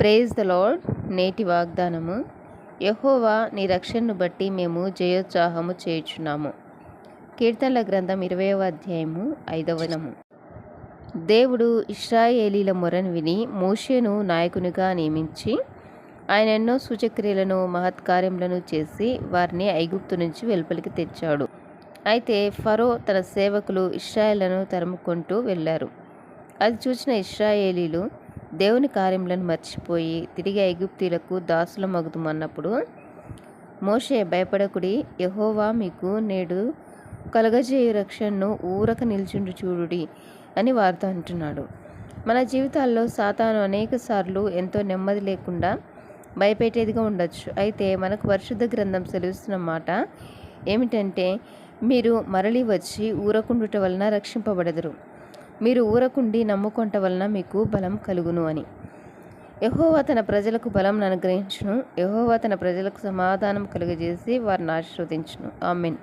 Praise the lord నేటి వాగ్దానము. యహోవా నీ రక్షణను బట్టి మేము జయోత్సాహము చేయుచున్నాము. కీర్తనల గ్రంథం ఇరవయవ అధ్యాయము ఐదవనము దేవుడు ఇస్రాయేలీల మొరను విని మోషేను నాయకునిగా నియమించి ఆయన ఎన్నో సూచక్రియలను మహత్కార్యములను చేసి వారిని ఐగుప్తు నుంచి వెలుపలికి తెచ్చాడు. అయితే ఫరో తన సేవకులు ఇస్రాయేళ్ళను తరుముకుంటూ వెళ్ళారు. అది చూసిన ఇస్రాయేలీలు దేవుని కార్యములను మర్చిపోయి తిరిగి ఐగుప్తీలకు దాసుల మగుదుమన్నప్పుడు మోషే భయపడకుడి యహోవా మీకు నేడు కలగజేయు రక్షణను ఊరక నిల్చుండు చూడుడి అని వారితో అంటున్నాడు. మన జీవితాల్లో సాతాను అనేక సార్లు ఎంతో నెమ్మది లేకుండా భయపెట్టేదిగా ఉండొచ్చు. అయితే మనకు పరిశుద్ధ గ్రంథం సెలవిస్తున్న మాట ఏమిటంటే మీరు మరలి వచ్చి ఊరకుండుట వలన రక్షింపబడదురు. మీరు ఊరకుండి నమ్ముకొంట వలన మీకు బలం కలుగును అని. యహోవా తన ప్రజలకు బలం అనుగ్రహించును. యహోవా తన ప్రజలకు సమాధానం కలుగజేసి వారిని ఆశీర్వదించును. ఆమెన్.